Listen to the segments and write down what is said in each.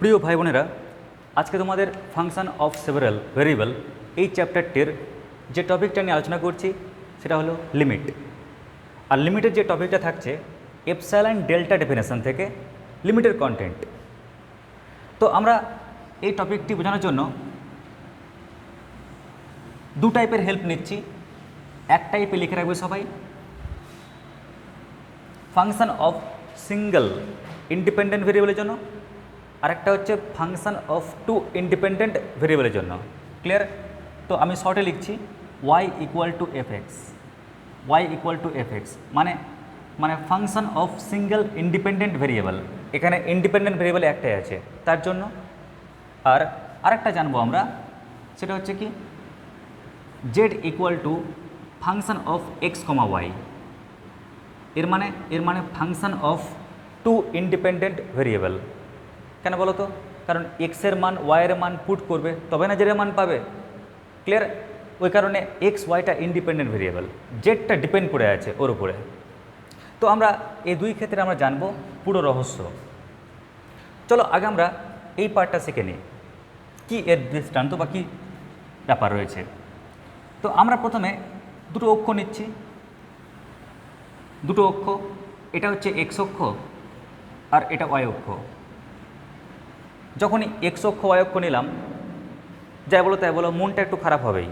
প্রিয় ভাই বোনেরা আজকে তোমাদের ফাংশন অফ সেভারাল ভেরিয়েবল এই চ্যাপ্টারটির যে টপিকটা নিয়ে আলোচনা করছি, সেটা হলো লিমিট। আর লিমিটের যে টপিকটা থাকছে, এপসাইলান ডেল্টা ডেফিনেশন থেকে লিমিটের কন্টেন্ট। তো আমরা এই টপিকটি বোঝানোর জন্য দু টাইপের হেল্প নিচ্ছি। এক টাইপে লিখে রাখবে সবাই। ফাংশন অফ সিঙ্গেল ইন্ডিপেন্ডেন্ট ভেরিয়েবলের জন্য আরেকটা হচ্ছে ফাংশন অফ টু ইন্ডিপেন্ডেন্ট ভেরিয়েবলের জন্য। ক্লিয়ার তো আমি শর্টে লিখছি Y equal to F X Y equal to F X মানে মানে function of single independent variable এখানে ইন্ডিপেন্ডেন্ট ভেরিয়েবল একটাই আছে, তার জন্য। আর আরেকটা জানব আমরা, সেটা হচ্ছে কি? Z equal to function of X comma Y এর মানে এর মানে function of two independent variable কেন বলো তো? কারণ এক্সের মান ওয়াইয়ের মান পুট করবে তবে না জেডের মান পাবে। ক্লিয়ার ওই কারণে এক্স ওয়াইটা ইন্ডিপেন্ডেন্ট ভেরিয়েবল জেডটা ডিপেন্ড করে আছে ওর উপরে। তো আমরা এই দুই ক্ষেত্রে আমরা জানব পুরো রহস্য। চলো, আগে আমরা এই পার্টটা শিখে নিই। কী এর দৃষ্টান্ত বা কী ব্যাপার রয়েছে? তো আমরা প্রথমে দুটো অক্ষ নিচ্ছি। দুটো অক্ষ, এটা হচ্ছে এক্স অক্ষ আর এটা ওয়াই অক্ষ। যখনই এক্স অক্ষ ওয়াই অক্ষ নিলাম, যাই বলো তাই বলো, মনটা একটু খারাপ হবেই।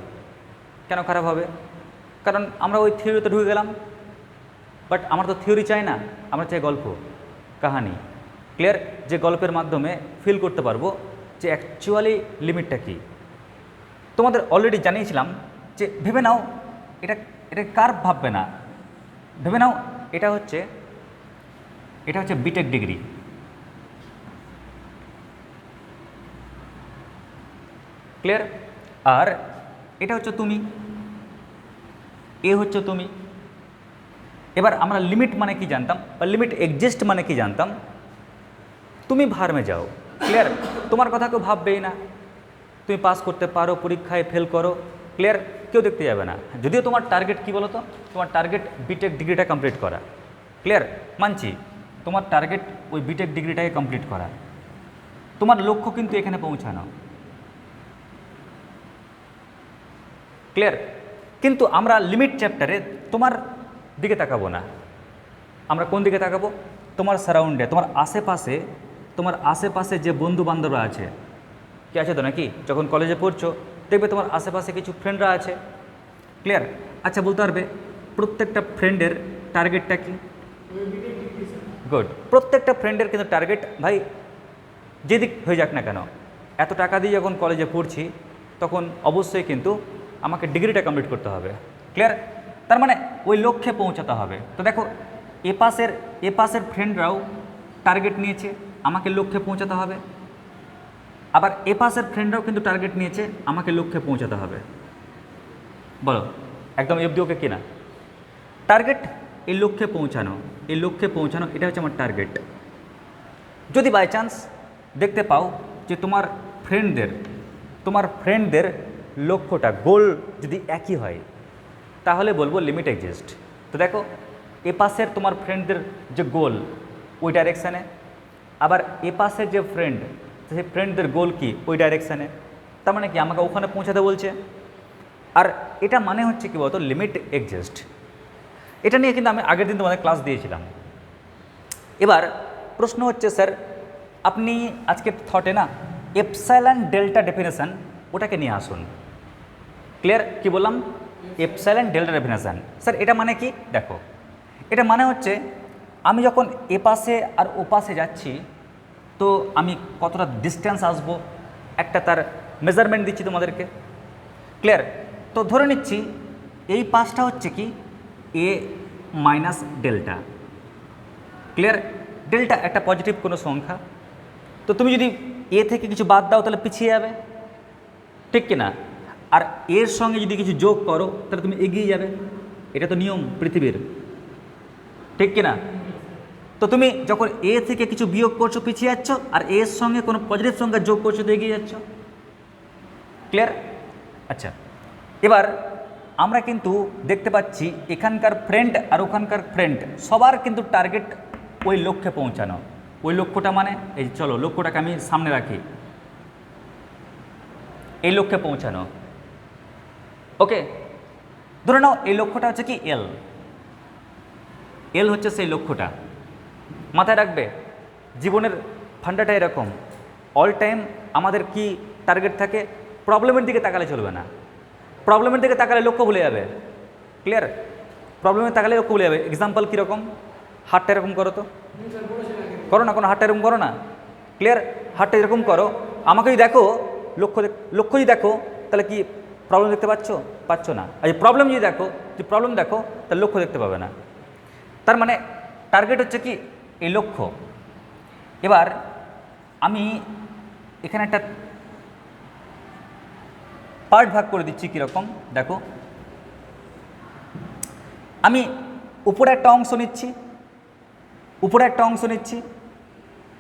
কেন খারাপ হবে? কারণ আমরা ওই থিওরিতে ঢুকে গেলাম। বাট আমরা তো থিওরি চাই না, আমরা চাই গল্প, কাহানি। ক্লিয়ার যে গল্পের মাধ্যমে ফিল করতে পারব যে অ্যাকচুয়ালি লিমিটটা কী। তোমাদের অলরেডি জানিয়েছিলাম যে ভেবে নাও, এটা এটা কার ভাববে না? ভেবে নাও, এটা হচ্ছে এটা হচ্ছে বিটেক ডিগ্রি ক্লিয়ার আর এটা হচ্ছে তুমি। এ হচ্ছে তুমি। এবার আমরা লিমিট মানে কি জানতাম? বা লিমিট এক্সিস্ট মানে কি জানতাম? তুমি ভার্মে যাও। ক্লিয়ার তোমার কথা কেউ ভাববেই না। তুমি পাস করতে পারো, পরীক্ষায় ফেল করো। ক্লিয়ার কেউ দেখতে যাবে না। যদিও তোমার টার্গেট কি বলো তো তোমার টার্গেট বিটেক ডিগ্রিটা কমপ্লিট করা। ক্লিয়ার মানছি। তোমার টার্গেট ওই বিটেক ডিগ্রিটাকে কমপ্লিট করা। তোমার লক্ষ্য কিন্তু এখানে পৌঁছানো। ক্লিয়ার কিন্তু আমরা লিমিট চ্যাপ্টারে তোমার দিকে তাকাবো না। আমরা কোন দিকে তাকাবো? তোমার সারাউন্ডে তোমার আশেপাশে তোমার আশেপাশে যে বন্ধু বান্ধবরা আছে। কি আছে তো নাকি? যখন কলেজে পড়ছো, দেখবে তোমার আশেপাশে কিছু ফ্রেন্ডরা আছে। ক্লিয়ার আচ্ছা বলতে পারবে, প্রত্যেকটা ফ্রেন্ডের টার্গেটটা কি? গুড প্রত্যেকটা ফ্রেন্ডের কিন্তু টার্গেট ভাই, যেদিক হয়ে যাক না কেন। এত টাকা দিয়ে যখন কলেজে পড়ছি, তখন অবশ্যই কিন্তু আমাকে ডিগ্রিটা কমপ্লিট করতে হবে। ক্লিয়ার তার মানে ওই লক্ষ্যে পৌঁছাতে হবে। তো দেখো, এ পাশের এ পাশের ফ্রেন্ডরাও টার্গেট নিয়েছে, আমাকে লক্ষ্যে পৌঁছাতে হবে। আবার এ পাশের ফ্রেন্ডরাও কিন্তু টার্গেট নিয়েছে, আমাকে লক্ষ্যে পৌঁছাতে হবে। বলো, একদম এফডিওকে কিনা? টার্গেট এই লক্ষ্যে পৌঁছানো। এই লক্ষ্যে পৌঁছানো, এটা হচ্ছে আমার টার্গেট যদি বাই চান্স দেখতে পাও যে তোমার ফ্রেন্ডদের তোমার ফ্রেন্ডদের লক্ষ্যটা, গোল যদি একই হয়, তাহলে বলব লিমিট এক্সিস্ট তো দেখো, এ পাশের তোমার ফ্রেন্ডদের যে গোল, ওই ডাইরেকশানে আবার এ পাশের যে ফ্রেন্ড সেই ফ্রেন্ডদের গোল কি, ওই ডাইরেকশানে তার মানে কি, আমাকে ওখানে পৌঁছাতে বলছে। আর এটা মানে হচ্ছে কি বলতো লিমিট এক্সিস্ট এটা নিয়ে কিন্তু আমি আগের দিন তোমাদের ক্লাস দিয়েছিলাম। এবার প্রশ্ন হচ্ছে, স্যার, আপনি আজকে থটে না এপসাইলান ডেল্টা ডেফিনেশান ওটাকে নিয়ে আসুন। ক্লিয়ার কি বললাম? এপসাইলান ডেল্টা ডেফিনেশান স্যার এটা মানে কি? দেখো, এটা মানে হচ্ছে আমি যখন এ পাশে আর ও পাশে যাচ্ছি, তো আমি কতটা ডিস্টেন্স আসব? একটা তার মেজারমেন্ট দিচ্ছি তোমাদেরকে। ক্লিয়ার তো ধরে নিচ্ছি, এই পাশটা হচ্ছে কি? A minus delta clear delta একটা পজিটিভ কোনো সংখ্যা। তো তুমি যদি এ থেকে কিছু বাদ দাও, তাহলে পিছিয়ে যাবে। ঠিক কি না আর এর সঙ্গে যদি কিছু যোগ করো, তাহলে তুমি এগিয়ে যাবে। এটা তো নিয়ম পৃথিবীর। ঠিক কি না তো তুমি যখন এ থেকে কিছু বিয়োগ করছ, পিছিয়ে যাচ্ছ, আর এর সঙ্গে কোনো পজিটিভ সংখ্যা যোগ করছ, তো এগিয়ে যাচ্ছ। ক্লিয়ার আচ্ছা। এবার আমরা কিন্তু দেখতে পাচ্ছি এখানকার ফ্রেন্ড আর ওখানকার ফ্রেন্ড সবার কিন্তু টার্গেট ওই লক্ষ্যে পৌঁছানো। ওই লক্ষ্যটা মানে এই চলো, লক্ষ্যটাকে আমি সামনে রাখি। এই লক্ষ্যে পৌঁছানো। ওকে ধরে নাও এই লক্ষ্যটা হচ্ছে কি এল এল হচ্ছে সেই লক্ষ্যটা। মাথায় রাখবে, জীবনের ফান্ডাটা এরকম। অল টাইম আমাদের কি টার্গেট থাকে? প্রবলেমের দিকে তাকালে চলবে না। প্রবলেমের দিকে তাকালে লক্ষ্য ভুলে যাবে। ক্লিয়ার প্রবলেমে তাকালে লক্ষ্য ভুলে যাবে। এক্সাম্পল কীরকম? হাতটা এরকম করো তো। করো না, কোনো হাতটা এরকম করো না। ক্লিয়ার হাতটা এরকম করো। আমাকে যদি দেখো, লক্ষ্য লক্ষ্য যদি দেখো, তাহলে কি প্রবলেম দেখতে পাচ্ছ? পাচ্ছ না। আর যদি প্রবলেম যদি দেখো, যদি প্রবলেম দেখো তার লক্ষ্য দেখতে পাবে না। তার মানে টার্গেট হচ্ছে কি? এই লক্ষ্য। এবার আমি এখানে একটা পার্ট ভাগ করে দিচ্ছি কীরকম? দেখো। আমি উপরে একটা অংশ নিচ্ছি। উপরে একটা অংশ নিচ্ছি।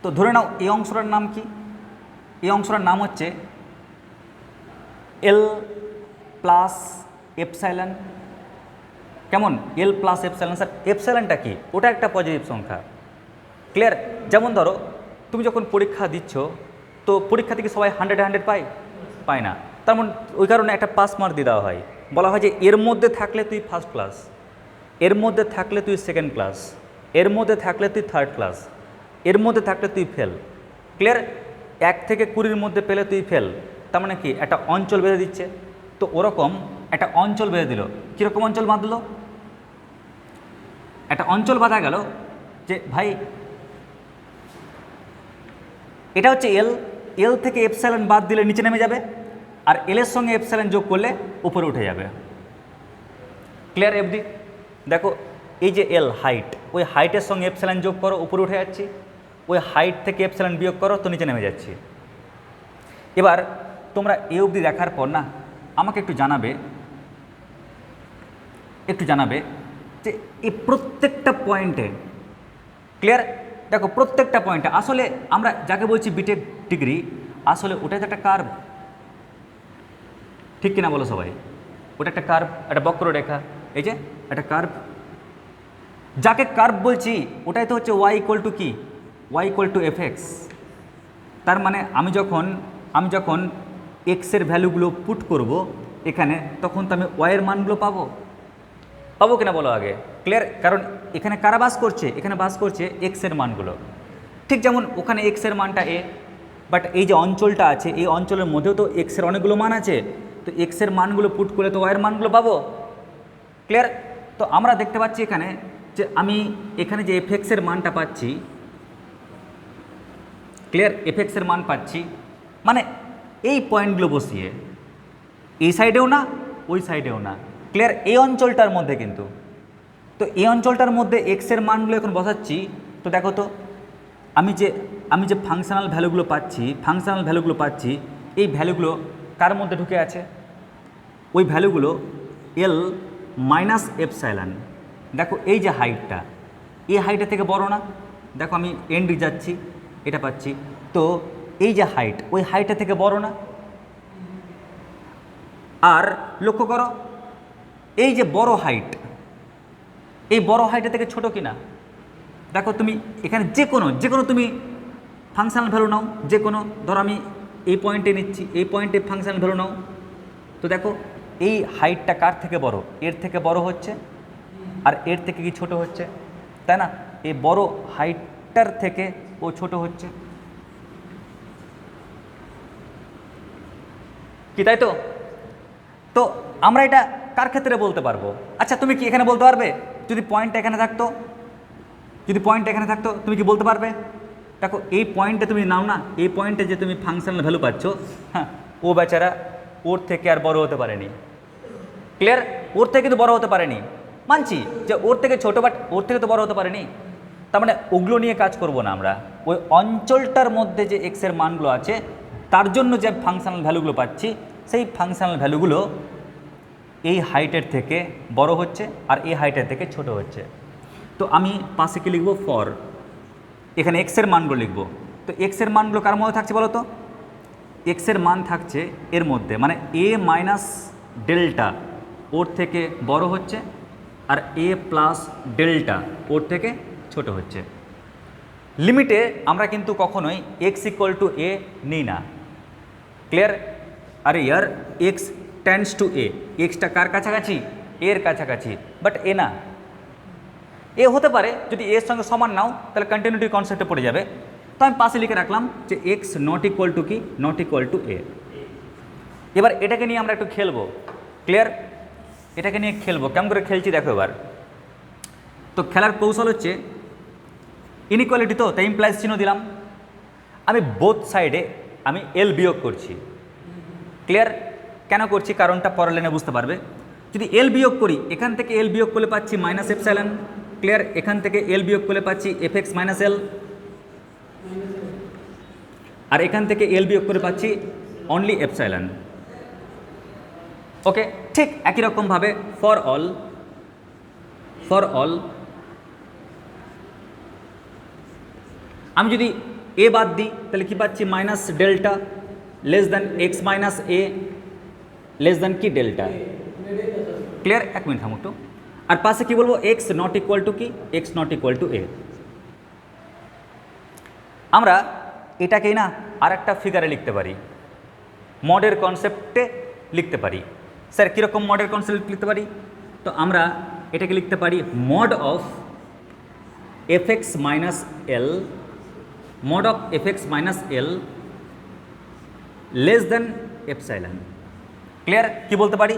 তো ধরে নাও, এই অংশটার নাম কি? এই অংশটার নাম হচ্ছে এল প্লাস এপসাইলান কেমন? এল প্লাস এপসাইলান স্যার এপসাইলানটা কি? ওটা একটা পজিটিভ সংখ্যা। ক্লিয়ার যেমন ধরো, তুমি যখন পরীক্ষা দিচ্ছ, তো পরীক্ষা থেকে সবাই হান্ড্রেড হান্ড্রেড পায়? পায় না। তার মানে ওই কারণে একটা পাস মার্ক দিয়ে দেওয়া হয়। বলা হয় যে, এর মধ্যে থাকলে তুই ফার্স্ট ক্লাস এর মধ্যে থাকলে তুই সেকেন্ড ক্লাস এর মধ্যে থাকলে তুই থার্ড ক্লাস এর মধ্যে থাকলে তুই ফেল ক্লিয়ার এক থেকে কুড়ির মধ্যে পেলে তুই ফেল তার মানে কি? একটা অঞ্চল বেঁধে দিচ্ছে। তো ওরকম একটা অঞ্চল বেঁধে দিল। কীরকম অঞ্চল বাঁধলো? একটা অঞ্চল বাঁধা গেল যে, ভাই, এটা হচ্ছে এল এল থেকে এপসাইলন বাদ দিলে নিচে নেমে যাবে আর এলের সঙ্গে এপসাইলন যোগ করলে উপরে উঠে যাবে। ক্লিয়ার এফডি দেখো, এই যে এল হাইট ওই হাইটের সঙ্গে এপসাইলন যোগ করো, উপরে উঠে যাচ্ছি। ওই হাইট থেকে এপসাইলন বিয়োগ করো, তো নিচে নেমে যাচ্ছি। এবার তোমরা এ অবধি দেখার পর না আমাকে একটু জানাবে একটু জানাবে যে এই প্রত্যেকটা পয়েন্টে ক্লিয়ার দেখো, প্রত্যেকটা পয়েন্টে আসলে আমরা যাকে বলছি বিটেক ডিগ্রি আসলে ওটা একটা কার্ভ ঠিক কিনা বলো সবাই? ওটা একটা কার্ভ একটা বক্ররেখা, এই যে, একটা কার্ভ যাকে কার্ভ বলছি, ওটাই তো হচ্ছে ওয়াই ইকুয়াল টু কি? Y equal to F X তার মানে আমি যখন আমি যখন এক্সের ভ্যালুগুলো পুট করব এখানে, তখন তো আমি ওয়াইয়ের মানগুলো পাবো। পাবো কিনা বলো আগে? ক্লিয়ার কারণ এখানে কারা বাস করছে? এখানে বাস করছে এক্সের মানগুলো। ঠিক যেমন ওখানে এক্সের মানটা এ বাট এই যে অঞ্চলটা আছে, এই অঞ্চলের মধ্যেও তো এক্সের অনেকগুলো মান আছে। তো এক্সের মানগুলো পুট করে তো ওয়াইয়ের মানগুলো পাবো। ক্লিয়ার তো আমরা দেখতে পাচ্ছি এখানে যে আমি এখানে যে এফেক্সের মানটা পাচ্ছি ক্লিয়ার এফেক্সের মান পাচ্ছি। মানে এই পয়েন্টগুলো বসিয়ে, এই সাইডেও না, ওই সাইডেও না। ক্লিয়ার এই অঞ্চলটার মধ্যে কিন্তু। তো এই অঞ্চলটার মধ্যে এক্সের মানগুলো এখন বসাচ্ছি। তো দেখো তো, আমি যে আমি যে ফাংশনাল ভ্যালুগুলো পাচ্ছি ফাংশনাল ভ্যালুগুলো পাচ্ছি, এই ভ্যালুগুলো কার মধ্যে ঢুকে আছে? ওই ভ্যালুগুলো এল মাইনাস এপসাইলান দেখো, এই যে হাইটটা এই হাইটের থেকে বড় না। দেখো, আমি এন্ড যাচ্ছি, এটা পাচ্ছি। তো এই যে হাইট ওই হাইটের থেকে বড় না? আর লক্ষ্য করো, এই যে বড় হাইট এই বড় হাইটের থেকে ছোট কিনা? দেখো তুমি এখানে যে কোনো যে কোনো তুমি ফাংশনাল ভ্যালু নাও, যে কোনো, ধরো আমি এই পয়েন্টে নিচ্ছি, এই পয়েন্টে ফাংশনাল ভ্যালু নাও। তো দেখো, এই হাইটটা কার থেকে বড়? এর থেকে বড় হচ্ছে আর এর থেকে কি ছোট হচ্ছে? তাই না? এই বড় হাইটটার থেকে ও ছোট হচ্ছে। কি, তাই তো? তো আমরা এটা কার ক্ষেত্রে বলতে পারব? আচ্ছা তুমি কি এখানে বলতে পারবে? যদি পয়েন্ট এখানে থাকতো, যদি পয়েন্ট এখানে থাকতো, তুমি কি বলতে পারবে? দেখো, এই পয়েন্টে তুমি নাও না, এই পয়েন্টে যে তুমি ফাংশনাল ভ্যালু পাচ্ছ হ্যাঁ ও বেচারা ওর থেকে আর বড় হতে পারেনি। ক্লিয়ার ওর থেকে তো বড় হতে পারেনি। মানছি যে ওর থেকে ছোটো বাট ওর থেকে তো বড় হতে পারেনি। তার মানে ওগুলো নিয়ে কাজ করব না আমরা। ওই অঞ্চলটার মধ্যে যে এক্সের মানগুলো আছে, তার জন্য যে ফাংশনাল ভ্যালুগুলো পাচ্ছি সেই ফাংশনাল ভ্যালুগুলো এই হাইটের থেকে বড় হচ্ছে আর এই হাইটের থেকে ছোট হচ্ছে। তো আমি পাশে কি লিখব ফর এখানে এক্সের মানগুলো লিখব। তো এক্সের মানগুলো কার মধ্যে থাকছে বলো তো এক্সের মান থাকছে এর মধ্যে মানে এ মাইনাস ডেল্টা ওর থেকে বড় হচ্ছে আর এ প্লাস ডেল্টা ওর থেকে ছোট হচ্ছে। লিমিটে আমরা কিন্তু কখনোই এক্স ইকুয়াল টু এ নিই না। ক্লিয়ার আরে ইয়ার এক্স টেন্স টু এ এক্সটা কার কাছাকাছি? এর কাছাকাছি। বাট এ না। এ হতে পারে, যদি এর সঙ্গে সমান নাও, তাহলে কন্টিনিউটি কনসেপ্টে পড়ে যাবে। তো আমি পাশে লিখে রাখলাম যে এক্স নট ইকুয়াল টু কি? নট ইকুয়াল টু এ এবার এটাকে নিয়ে আমরা একটু খেলব। ক্লিয়ার এটাকে নিয়ে খেলব। কেমন করে খেলছি দেখো এবার। তো খেলার কৌশল হচ্ছে ইনইকুয়ালিটি তো, তাই ইমপ্লাইজ চিহ্ন দিলাম। আমি বোথ সাইডে আমি এল বিয়োগ করছি। ক্লিয়ার কেন করছি? কারণটা পরের লাইনে বুঝতে পারবে। যদি এল বিয়োগ করি, এখান থেকে এল বিয়োগ করলে পাচ্ছি মাইনাস এফ স্যালেন ক্লিয়ার এখান থেকে এল বিয়োগ করলে পাচ্ছি এফ এক্স মাইনাস এল আর এখান থেকে এল বিয়োগ করে পাচ্ছি অনলি এফ এপসাইলন ওকে ঠিক একই রকমভাবে ফর অল ফর অল আমি যদি এ বাদ দিই, তাহলে কি পাচ্ছি? Minus delta less than X minus A less than কি ডেল্টা ক্লিয়ার এক মিনিট থাম একটু। আর পাশে কি বলব? এক্স নট ইকুয়াল টু কি X not equal to A আমরা এটাকেই না আর একটা ফিগারে লিখতে পারি। মডের কনসেপ্টে লিখতে পারি। স্যার, কীরকম মডের কনসেপ্ট লিখতে পারি? তো আমরা এটাকে লিখতে পারি mod of F X minus L mod of F X minus L less than epsilon clear কি বলতে পারি?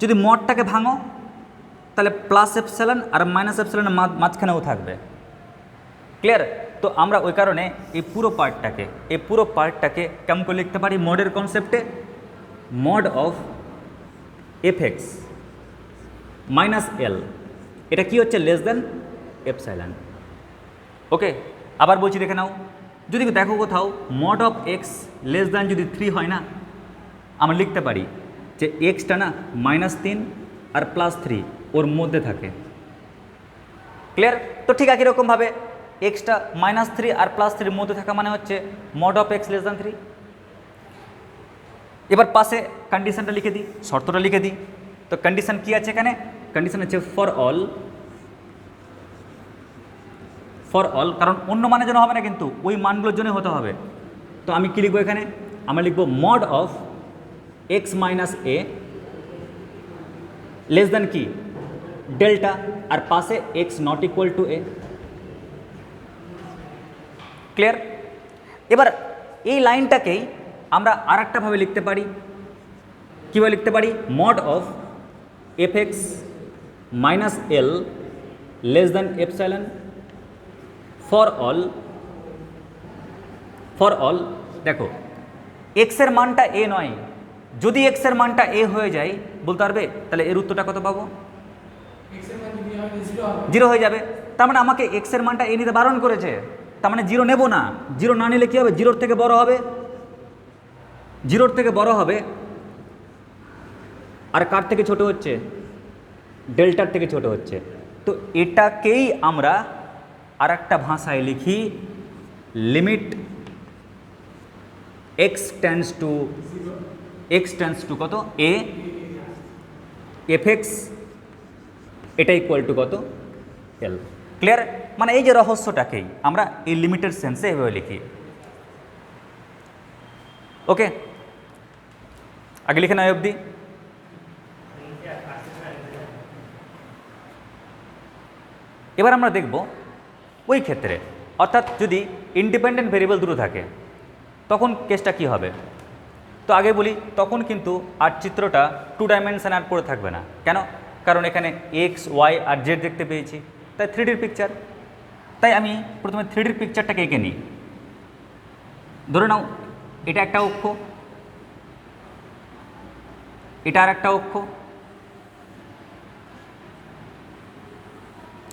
যদি মডটাকে ভাঙো, তাহলে প্লাস এপসাইলান আর মাইনাস এপসাইলানের মাঝখানেও থাকবে। ক্লিয়ার তো আমরা ওই কারণে এই পুরো পার্টটাকে এই পুরো পার্টটাকে কেমন করে লিখতে পারি? মডের কনসেপ্টে mod of F X minus L এটা কি হচ্ছে? লেস দেন এপসাইলান ওকে আবার বলছি দেখে নাও। যদি দেখো কোথাও mod of X less than যদি থ্রি হয় না, আমরা লিখতে পারি যে এক্সটা না মাইনাস তিন আর প্লাস থ্রি ওর মধ্যে থাকে। ক্লিয়ার তো ঠিক একই রকমভাবে এক্সটা মাইনাস থ্রি আর প্লাস থ্রির মধ্যে থাকা মানে হচ্ছে mod of X less than three এবার পাশে কন্ডিশনটা লিখে দিই, শর্তটা লিখে দিই। তো কন্ডিশন কি আছে এখানে? কন্ডিশন হচ্ছে ফর অল ফর অল, কারণ অন্য মানের জন্য হবে না কিন্তু, ওই মানগুলোর জন্য হতে হবে। তো আমি কী লিখব এখানে? আমরা লিখব mod of X minus A less than কি? ডেল্টা, আর পাশে X not equal to A. Clear? এবার এই লাইনটাকেই আমরা আর একটাভাবে লিখতে পারি। কীভাবে লিখতে পারি? Mod of F X minus L less than epsilon for all for all, দেখো এক্সের মানটা এ নয়, যদি এক্সের মানটা এ হয়ে যায়, বলতে পারবে? তাহলে এর উত্তরটা কত পাবো? জিরো হয়ে যাবে। তার মানে আমাকে এক্সের মানটা এ নিতে বারণ করেছে। তার মানে জিরো নেব না। জিরো না নিলে কী হবে? জিরোর থেকে বড় হবে। জিরোর থেকে বড় হবে। আর কার থেকে ছোট হচ্ছে? ডেল্টার থেকে ছোট হচ্ছে। তো এটাকেই আমরা আর একটা ভাষায় লিখি limit X tends to X tends to কত? এ এফ এক্স এটা ইকুয়াল টু কত? এল ক্লিয়ার মানে এই যে রহস্যটাকেই আমরা এই লিমিটেড সেন্সে এভাবে লিখি। ওকে আগে লিখে নয় অবধি। এবার আমরা দেখব ওই ক্ষেত্রে, অর্থাৎ যদি ইন্ডিপেন্ডেন্ট ভেরিয়েবল দুটো থাকে, তখন কেসটা কি হবে? তো আগে বলি, তখন কিন্তু আর চিত্রটা টু ডাইমেনশন আর পড়ে থাকবে না। কেন? কারণ এখানে এক্স ওয়াই আর জেড দেখতে পেয়েছি। তাই থ্রিডির পিকচার তাই আমি প্রথমে থ্রিডির পিকচারটাকে এঁকে নিই। ধরে নাও, এটা একটা অক্ষ। এটা আর একটা অক্ষ।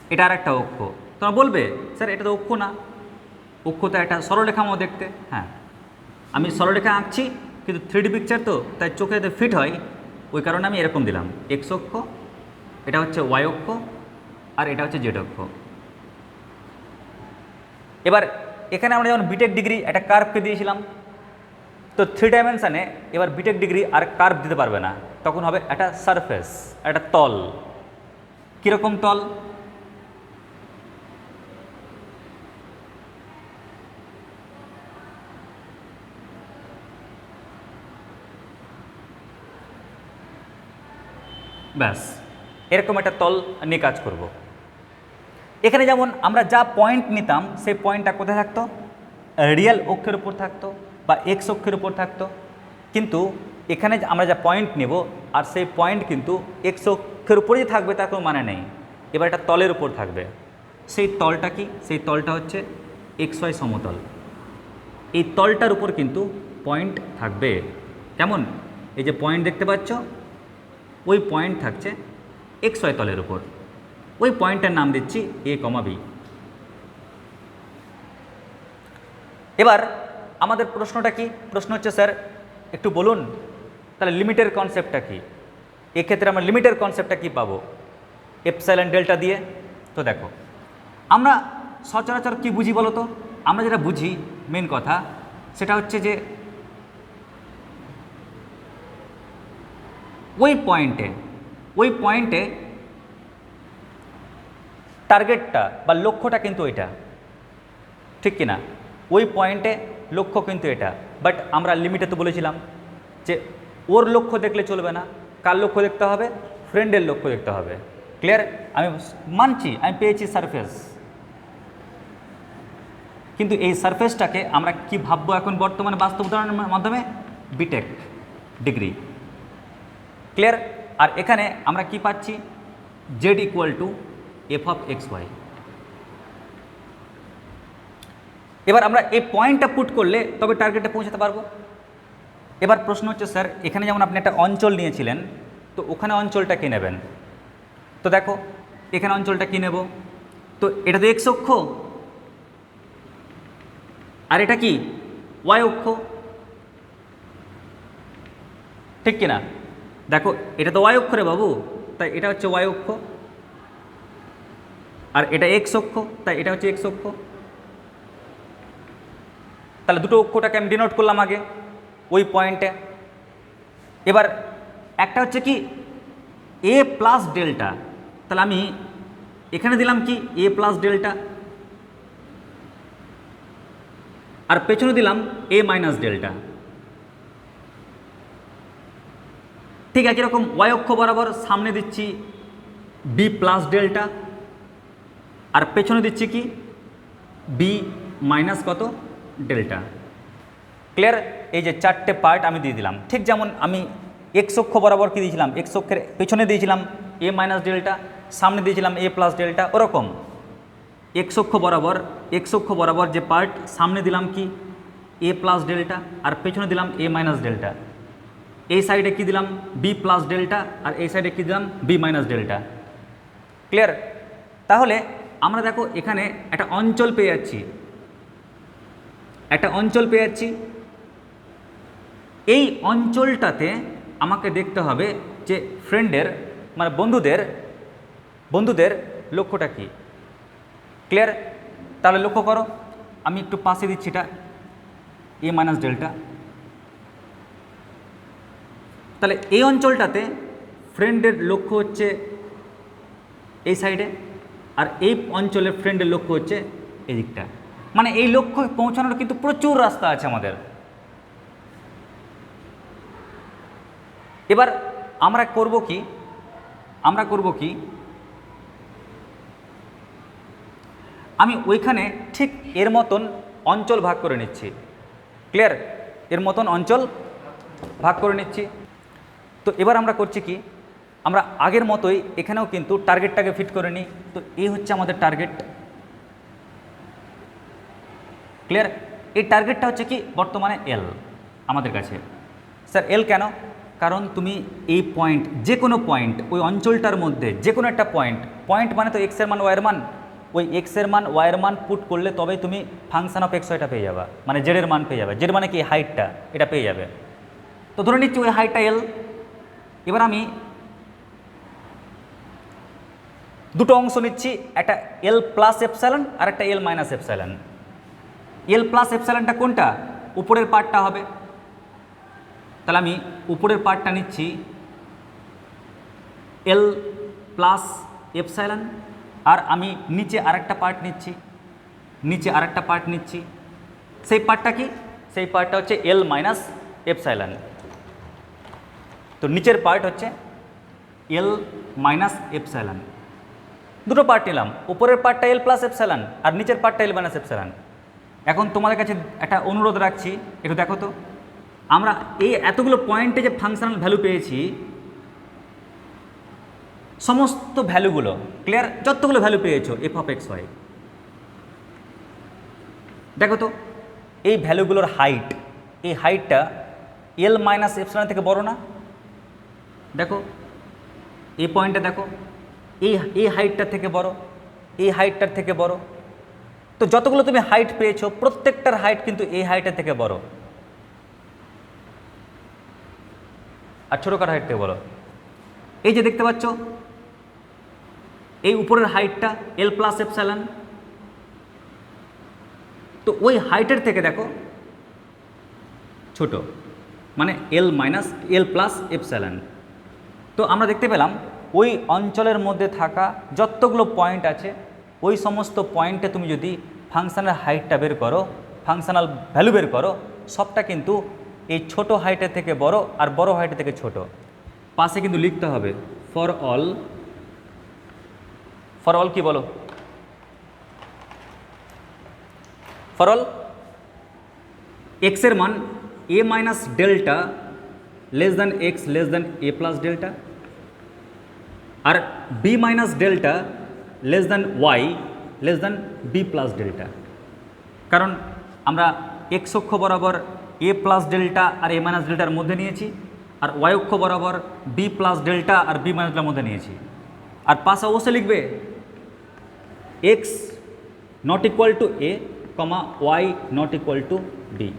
এটা আর একটা অক্ষ। তোমরা বলবে, স্যার, এটা তো অক্ষ না। অক্ষ তো একটা সরলরেখা মতো দেখতে হ্যাঁ। আমি সরলরেখা আঁকছি, কিন্তু থ্রিডি পিকচার তো, তাই চোখে যাতে ফিট হয়, ওই কারণে আমি এরকম দিলাম। এক্স অক্ষ, এটা হচ্ছে ওয়াই অক্ষ, আর এটা হচ্ছে জেড অক্ষ। এবার, এখানে আমরা যেমন বিটেক ডিগ্রি একটা কার্ভকে দিয়েছিলাম, তো থ্রি ডাইমেনশানে এবার বিটেক ডিগ্রি আর কার্ভ দিতে পারবে না। তখন হবে একটা সারফেস একটা তল। কীরকম তল? ব্যাস। এরকম একটা তল নিয়ে কাজ করব। এখানে যেমন আমরা যা পয়েন্ট নিতাম, সেই পয়েন্টটা কোথায় থাকতো? রিয়েল অক্ষের উপর থাকতো বা এক্স অক্ষের উপর থাকতো। কিন্তু এখানে আমরা যা পয়েন্ট নেব, আর সেই পয়েন্ট কিন্তু এক্স অক্ষের উপরেই থাকবে, তার কোনো মানে নেই। এবার এটা তলের উপর থাকবে। সেই তলটা কি? সেই তলটা হচ্ছে এক্স ওয়াই সমতল। এই তলটার উপর কিন্তু পয়েন্ট থাকবে। কেমন? এই যে পয়েন্ট দেখতে পাচ্ছ ওই পয়েন্ট থাকছে এক্স ওয়াই তলের উপর। ওই পয়েন্টের নাম দিচ্ছি এ কমা বি এবার আমাদের প্রশ্নটা কি? প্রশ্ন হচ্ছে, স্যার, একটু বলুন, তাহলে লিমিটের কনসেপ্টটা কি? এক্ষেত্রে আমরা লিমিটের কনসেপ্টটা কি পাবো? এপসাইলেন ডেল্টা দিয়ে। তো দেখো, আমরা সচরাচর কি বুঝি বলো তো আমরা যেটা বুঝি মেন কথা, সেটা হচ্ছে যে ওই পয়েন্টে ওই পয়েন্টে টার্গেটটা বা লক্ষ্যটা কিন্তু এটা। ঠিক কি না ওই পয়েন্টে লক্ষ্য কিন্তু এটা। বাট আমরা লিমিটে তো বলেছিলাম যে ওর লক্ষ্য দেখলে চলবে না, কার লক্ষ্য দেখতে হবে? ফ্রেন্ডের লক্ষ্য দেখতে হবে। ক্লিয়ার আমি মানছি, আমি পেয়েছি সারফেস কিন্তু এই সারফেসটাকে আমরা কি ভাববো এখন বর্তমানে বাস্তব উদাহরণের মাধ্যমে? বিটেক ডিগ্রি ক্লিয়ার আর এখানে আমরা কি পাচ্ছি? Z equal to F of X Y এবার আমরা এই পয়েন্টটা পুট করলে তবে টার্গেটে পৌঁছাতে পারব। এবার প্রশ্ন হচ্ছে স্যার এখানে যেমন আপনি একটা অঞ্চল নিয়েছিলেন, তো ওখানে অঞ্চলটা কী নেবেন? তো দেখো, এখানে অঞ্চলটা কী নেব? তো এটা তো এক্স অক্ষ। আর এটা কি? ওয়াই অক্ষ। ঠিক কি না দেখো, এটা তো ওয়াই অক্ষ রে বাবু, তাই এটা হচ্ছে ওয়াই অক্ষ। আর এটা এক্স অক্ষ, তাই এটা হচ্ছে এক্স অক্ষ। তাহলে দুটো অক্ষটাকে আমি ডিনোট করলাম আগে, ওই পয়েন্টে এবার একটা হচ্ছে কি এ প্লাস ডেল্টা তাহলে আমি এখানে দিলাম কি এ প্লাস ডেল্টা আর পেছনে দিলাম এ মাইনাস ডেল্টা ঠিক একই রকম ওয়াই অক্ষ বরাবর সামনে দিচ্ছি বি প্লাস ডেল্টা আর পেছনে দিচ্ছি কি? বি মাইনাস কত? ডেল্টা ক্লিয়ার এই যে চারটে পার্ট আমি দিয়ে দিলাম। ঠিক যেমন আমি এক্স অক্ষ বরাবর কী দিয়েছিলাম? এক্স অক্ষের পেছনে দিয়েছিলাম এ মাইনাস ডেল্টা সামনে দিয়েছিলাম এ প্লাস ডেল্টা ওরকম। এক্স অক্ষ বরাবর এক্স অক্ষ বরাবর যে পার্ট সামনে দিলাম কি? এ প্লাস ডেল্টা আর পেছনে দিলাম এ মাইনাস ডেল্টা এই সাইডে কি দিলাম? বি প্লাস ডেল্টা আর এই সাইডে কি দিলাম? বি মাইনাস ডেল্টা ক্লিয়ার তাহলে আমরা দেখো এখানে একটা অঞ্চল পেয়ে যাচ্ছি। একটা অঞ্চল পেয়ে যাচ্ছি। এই অঞ্চলটাতে আমাকে দেখতে হবে যে ফ্রেন্ডের মানে বন্ধুদের বন্ধুদের লক্ষ্যটা কি? ক্লিয়ার তাহলে লক্ষ্য করো। আমি একটু পাশে দিচ্ছি এটা। এ মাইনাস ডেল্টা তাহলে এই অঞ্চলটাতে ফ্রেন্ডের লক্ষ্য হচ্ছে এই সাইডে আর এই অঞ্চলের ফ্রেন্ডের লক্ষ্য হচ্ছে এই দিকটা মানে এই লক্ষ্যে পৌঁছানোর কিন্তু প্রচুর রাস্তা আছে আমাদের। এবার আমরা করব কি? আমরা করব কি? আমি ওইখানে ঠিক এর মতন অঞ্চল ভাগ করে নিচ্ছি। ক্লিয়ার এর মতন অঞ্চল ভাগ করে নিচ্ছি। তো এবার আমরা করছি কি? আমরা আগের মতোই এখানেও কিন্তু টার্গেটটাকে ফিট করে নিই। তো এই হচ্ছে আমাদের টার্গেট ক্লিয়ার এই টার্গেটটা হচ্ছে কি? বর্তমানে এল আমাদের কাছে। স্যার এল কেন? কারণ তুমি এই পয়েন্ট যে কোনো পয়েন্ট ওই অঞ্চলটার মধ্যে যে কোনো একটা পয়েন্ট পয়েন্ট মানে তো এক্সের মান ওয়াইয়ের মান। ওই এক্সের মান ওয়াইয়ের মান পুট করলে তবেই তুমি ফাংশন অফ এক্স ওয়াইটা পেয়ে যাবে। মানে জেডের মান পেয়ে যাবে। জেড মানে কি? হাইটটা এটা পেয়ে যাবে। তো ধরে নিচ্ছি ওই হাইটটা এল এবার আমি দুটো অংশ নিচ্ছি, একটা এল প্লাস এপসাইলন আর একটা L minus epsilon L plus এপসাইলনটা কোনটা? উপরের পার্টটা হবে। তাহলে আমি উপরের পার্টটা নিচ্ছি এল প্লাস এপসাইলন আর আমি নিচে আরেকটা পার্ট নিচ্ছি। নিচে আরেকটা পার্ট নিচ্ছি। সেই পার্টটা কি? সেই পার্টটা হচ্ছে এল মাইনাস এপসাইলন তো নিচের পার্ট হচ্ছে এল মাইনাস এপসাইলান দুটো পার্ট নিলাম। উপরের পার্টটা এল প্লাস এপসাইলান আর নিচের পার্টটা এল মাইনাস এপসাইলান এখন তোমাদের কাছে একটা অনুরোধ রাখছি, একটু দেখো তো। আমরা এই এতগুলো পয়েন্টে যে ফাংশনাল ভ্যালু পেয়েছি, সমস্ত ভ্যালুগুলো ক্লিয়ার যতগুলো ভ্যালু পেয়েছ এফ অফ এক্স ওয়াই দেখো তো, এই ভ্যালুগুলোর হাইট এই হাইটটা এল মাইনাস এপসাইলন থেকে বড় না? দেখো, এই পয়েন্টটা দেখো, এই এই হাইটটার থেকে বড়, এই হাইটটার থেকে বড়। তো যতগুলো তুমি হাইট পেয়েছ, প্রত্যেকটার হাইট কিন্তু এই হাইটের থেকে বড়। আর ছোটো কার হাইট থেকে বড়। এই যে দেখতে পাচ্ছ, এই উপরের হাইটটা এল প্লাস এপসাইলন তো ওই হাইটের থেকে দেখো, ছোট মানে L minus L plus epsilon তো আমরা দেখতে পেলাম, ওই অঞ্চলের মধ্যে থাকা যতগুলো পয়েন্ট আছে, ওই সমস্ত পয়েন্টে তুমি যদি ফাংশনাল হাইটটা বের করো ফাংশনাল ভ্যালু বের করো, সবটা কিন্তু এই ছোট হাইটের থেকে বড় আর বড় হাইটের থেকে ছোট। পাশে কিন্তু লিখতে হবে ফর অল ফর অল কি বলো? ফর অল এক্সের মান A minus delta less than X less than A plus delta R B minus delta less than Y less than B plus delta কারণ আমরা এক্স অক্ষ বরাবর এ প্লাস ডেল্টা আর এ minus ডেল্টার মধ্যে নিয়েছি আর ওয়াই অক্ষ বরাবর বি প্লাস ডেল্টা আর বি মাইনাস ডেল্টার মধ্যে নিয়েছি আর পাশে অবশ্যই লিখবে X not equal to A comma Y not equal to B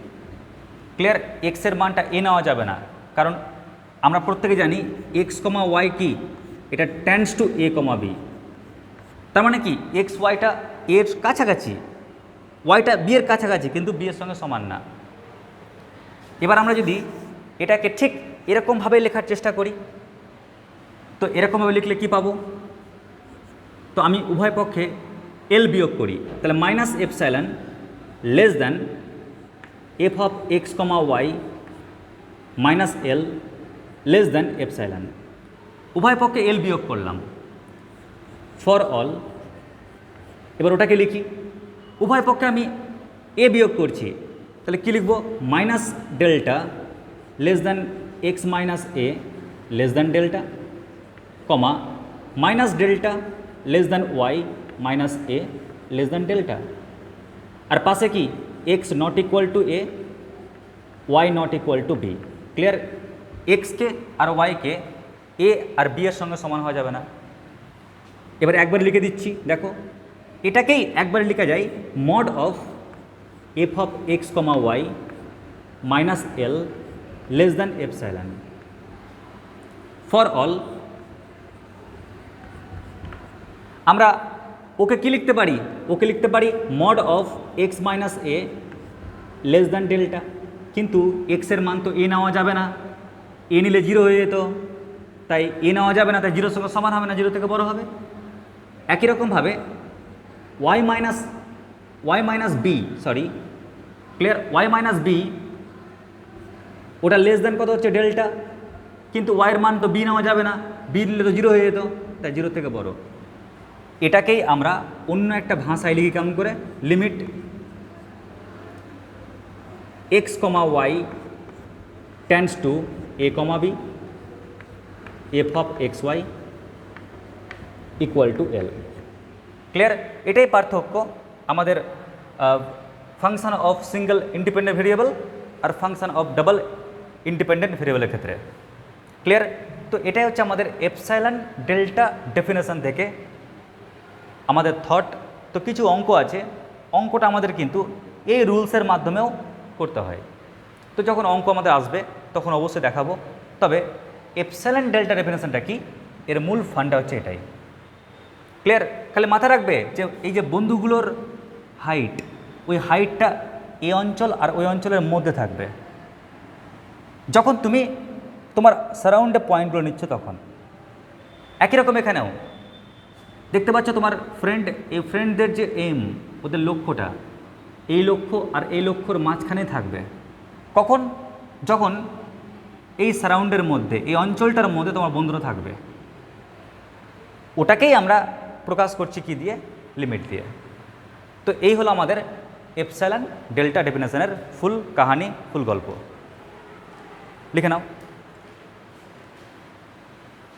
clear এক্সের মানটা এ নেওয়া যাবে না কারণ আমরা প্রত্যেকে জানি এক্স কমা ওয়াই কি? এটা tends to a comma b তার মানে কি? এক্স ওয়াইটা এর কাছাকাছি ওয়াইটা বি এর কাছাকাছি, কিন্তু বি এর সঙ্গে সমান না। এবার আমরা যদি এটাকে ঠিক এরকমভাবে লেখার চেষ্টা করি, তো এরকমভাবে লিখলে কি পাবো? তো আমি উভয় পক্ষে এল বিয়োগ করি। তাহলে minus epsilon less than f of x comma y minus l less than epsilon উভয় পক্ষে এল বিয়োগ করলাম। ফর অল, এবার ওটাকে লিখি। উভয় পক্ষে আমি এ বিয়োগ করছি। তাহলে কী লিখব? Minus delta less than x minus a less than delta, comma minus delta less than y minus a less than delta. আর পাশে কি? X not equal to a, y not equal to b. Clear এক্সকে আর ওয়াইকে এ আর B এর সঙ্গে সমান হওয়া যাবে না। এবার একবার লিখে দিচ্ছি, দেখো। এটাকেই একবার লেখা যায় mod of f of x comma y minus l less than epsilon for all আমরা ওকে কি লিখতে পারি? ওকে লিখতে পারি mod of x minus a less than delta কিন্তু এক্সের মান তো এ নেওয়া যাবে না। এ নিলে জিরো হয়ে যেত। তাই এ নেওয়া যাবে না, তাই জিরোর সঙ্গে সমান হবে না জিরো থেকে বড় হবে। একই রকমভাবে y minus y minus b sorry clear y minus b ওটা লেস দেন কত হচ্ছে? ডেল্টা কিন্তু ওয়াইয়ের মান তো বি নেওয়া যাবে না। বি নিলে তো জিরো হয়ে যেত, তাই জিরো থেকে বড়। এটাকেই আমরা অন্য একটা ভাষায় লিখি কেমন করে? Limit x comma y tends to a comma b f of x y equal to l clear এটাই পার্থক্য আমাদের function of single independent variable R function of double independent ভেরিয়েবলের ক্ষেত্রে। ক্লিয়ার তো এটাই হচ্ছে আমাদের এপসাইলান ডেল্টা ডেফিনেশন থেকে আমাদের থট তো কিছু অঙ্ক আছে, অঙ্কটা আমাদের কিন্তু এই রুলসের মাধ্যমেও করতে হয়। তো যখন অঙ্ক আমাদের আসবে, তখন অবশ্যই দেখাবো। তবে এপসাইলান ডেল্টা ডেফিনেশনটা কি? এর মূল ফান্ডটা হচ্ছে এটাই। ক্লিয়ার খালি মাথা রাখবে যে এই যে বন্ধুগুলোর হাইট ওই হাইটটা এ অঞ্চল আর ওই অঞ্চলের মধ্যে থাকবে। যখন তুমি তোমার সারাউন্ডে পয়েন্টগুলো নিচ্ছ তখন। একই রকম এখানেও। দেখতে পাচ্ছ তোমার ফ্রেন্ড এই ফ্রেন্ডদের যে এম ওদের লক্ষ্যটা। এই লক্ষ্য আর এই লক্ষ্যর মাঝখানে থাকবে। কখন? যখন এই সারাউন্ডের মধ্যে, এই অঞ্চলটার মধ্যে তোমার বন্ধুরা থাকবে। ওটাকেই আমরা প্রকাশ করছি কি দিয়ে? লিমিট দিয়ে। তো এই হলো আমাদের এপসাইলন ডেল্টা ডেফিনেশনের ফুল কাহানি, ফুল গল্প। লিখে নাও।